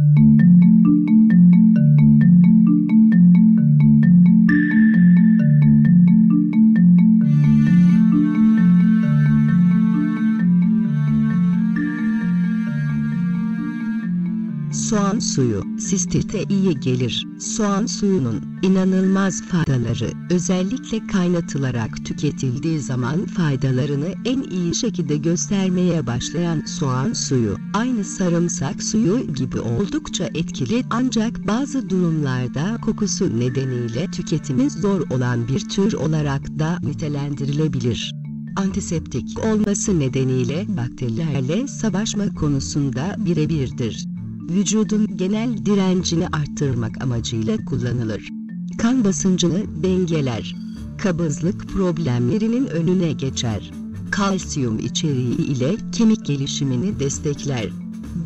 thank you Soğan suyu sistite iyi gelir. Soğan suyunun inanılmaz faydaları özellikle kaynatılarak tüketildiği zaman faydalarını en iyi şekilde göstermeye başlayan soğan suyu aynı sarımsak suyu gibi oldukça etkili ancak bazı durumlarda kokusu nedeniyle tüketimi zor olan bir tür olarak da nitelendirilebilir antiseptik olması nedeniyle bakterilerle savaşma konusunda birebirdir. Vücudun genel direncini arttırmak amacıyla kullanılır. Kan basıncını dengeler. Kabızlık problemlerinin önüne geçer. Kalsiyum içeriği ile kemik gelişimini destekler.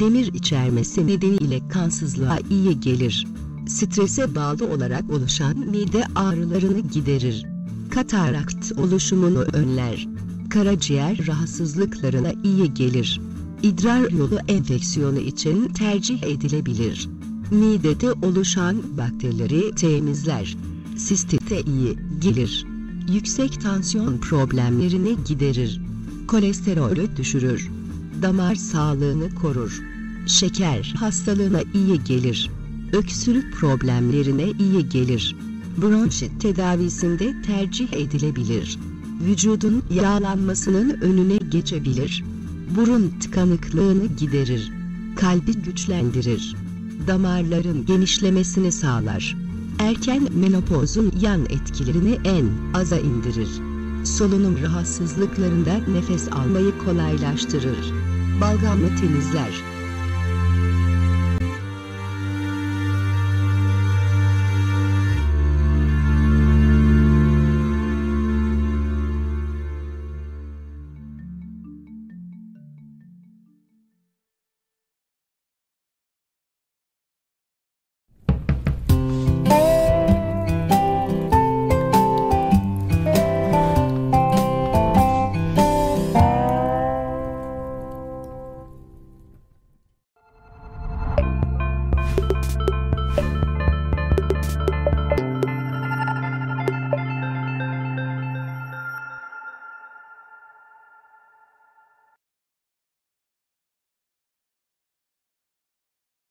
Demir içermesi nedeniyle kansızlığa iyi gelir. Strese bağlı olarak oluşan mide ağrılarını giderir. Katarakt oluşumunu önler karaciğer rahatsızlıklarına iyi gelir. İdrar yolu enfeksiyonu için tercih edilebilir. Midede oluşan bakterileri temizler. Sistite iyi gelir. Yüksek tansiyon problemlerini giderir. Kolesterolü düşürür. Damar sağlığını korur. Şeker hastalığına iyi gelir. Öksürük problemlerine iyi gelir. Bronşit tedavisinde tercih edilebilir vücudun yağlanmasının önüne geçebilir. Burun tıkanıklığını giderir. Kalbi güçlendirir. Damarların genişlemesini sağlar. Erken menopozun yan etkilerini en aza indirir. Solunum rahatsızlıklarında nefes almayı kolaylaştırır. Balgamı temizler